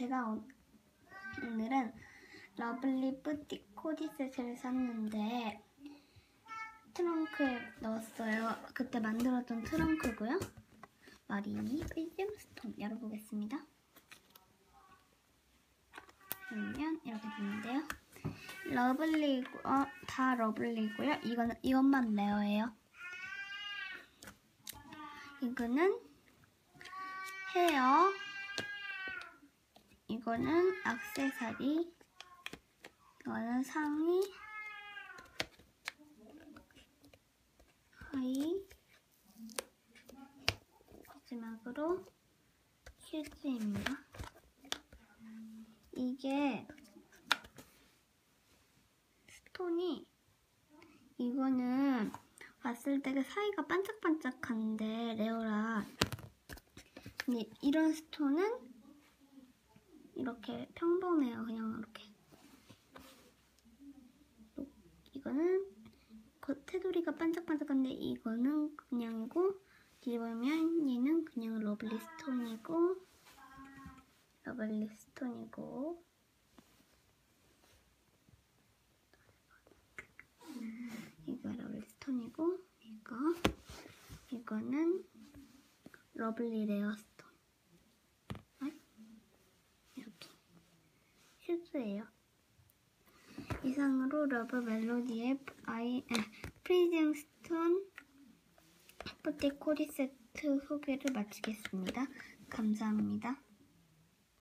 제가 오- 오늘은 러블리 뿌띠 코디 세트를 샀는데 트렁크에 넣었어요. 그때 만들었던 트렁크고요. 마리니 프리즘 스톤 열어보겠습니다. 그러면 이렇게 되는데요. 러블리고 어, 다 러블리고요. 이거는 이것만 레어예요. 이거는 헤어 이거는 악세사리 이거는 상의 하의 마지막으로 휴지입니다. 이게 스톤이 이거는 봤을 때그 사이가 반짝반짝한데 레어라 근데 이런 스톤은 이렇게 평범해요. 그냥 이렇게. 이거는 겉 테두리가 반짝반짝한데 이거는 그냥이고 뒤에 보면 얘는 그냥 러블리 스톤이고 러블리 스톤이고. 이거 러블리 스톤이고 이거 이거는 러블리 레어 스톤 아, 이렇게 슈즈예요. 이상으로 러브 멜로디의 아이 에, 프리즘 스톤 포티 코디 세트 소개를 마치겠습니다. 감사합니다